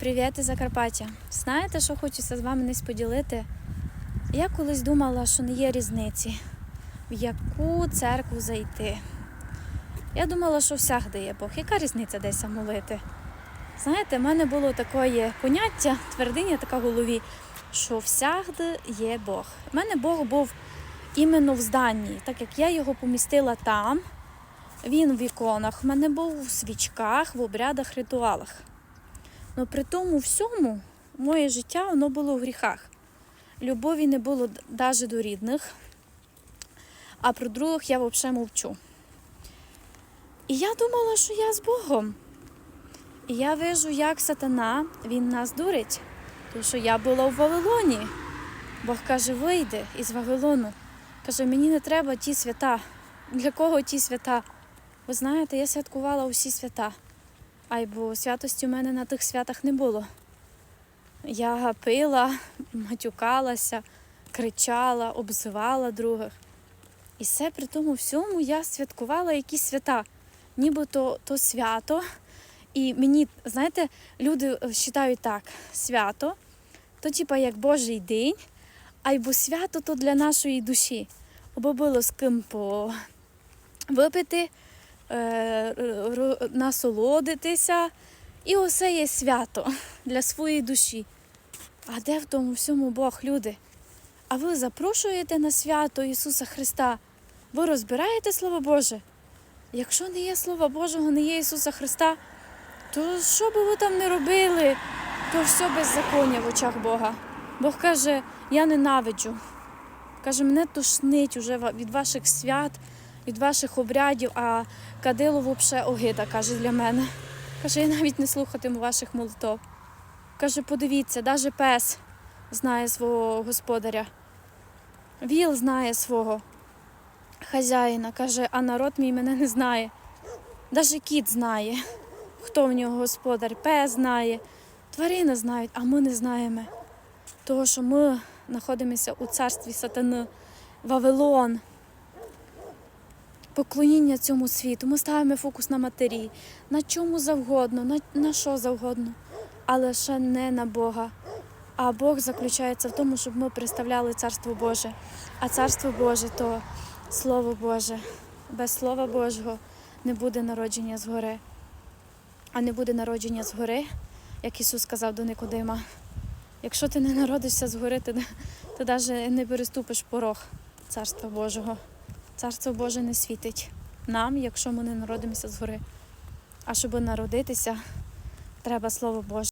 Привіт Закарпаття. Знаєте, що хочеться з вами десь поділити? Я колись думала, що не є різниці, в яку церкву зайти. Я думала, що всягде є Бог. Яка різниця десь молити? Знаєте, в мене було таке поняття, твердиня така в голові, що всягде є Бог. У мене Бог був іменно в зданні, так як я його помістила там. Він в іконах, в мене був в свічках, в обрядах, ритуалах. Ну при тому всьому моє життя воно було в гріхах. Любові не було навіть до рідних, а про других я взагалі мовчу. І я думала, що я з Богом. І я вижу, як сатана він нас дурить, тому що я була в Вавилоні. Бог каже, вийди із Вавилону. Каже, мені не треба ті свята. Для кого ті свята? Ви знаєте, я святкувала усі свята. Ай, бо святості у мене на тих святах не було. Я пила, матюкалася, кричала, обзивала других. І все при тому всьому я святкувала якісь свята. Нібито то свято. І мені, знаєте, люди вважають так: свято, то типа як Божий день, а й бо свято то для нашої душі. Бо було з ким по випити, е, насолодитися. І усе є свято для своєї душі. А де в тому всьому Бог, люди? А ви запрошуєте на свято Ісуса Христа? Ви розбираєте Слово Боже? Якщо не є Слова Божого, не є Ісуса Христа, то що би ви там не робили, то все беззаконня в очах Бога. Бог каже, я ненавиджу. Каже, мене тошнить уже від ваших свят, від ваших обрядів, а кадило взагалі огида, каже для мене. Каже, я навіть не слухатиму ваших молитов. Каже, подивіться, навіть пес знає свого господаря. Віл знає свого хазяїна. Каже, а народ мій мене не знає. Навіть кіт знає, хто в нього господар, пес знає, тварини знають, а ми не знаємо. Того, що ми знаходимося у царстві сатани, Вавилон. Поклоніння цьому світу. Ми ставимо фокус на матері, на чому завгодно, на, на що завгодно, але ще не на Бога. А Бог заключається в тому, щоб ми представляли Царство Боже. А Царство Боже то Слово Боже. Без Слова Божого не буде народження згори. А не буде народження згори, як Ісус сказав до Никодима. Якщо ти не народишся згори, ти, ти навіть не переступиш порог Царства Божого. Царство Боже не світить нам, якщо ми не народимося згори. А щоб народитися, треба Слово Боже.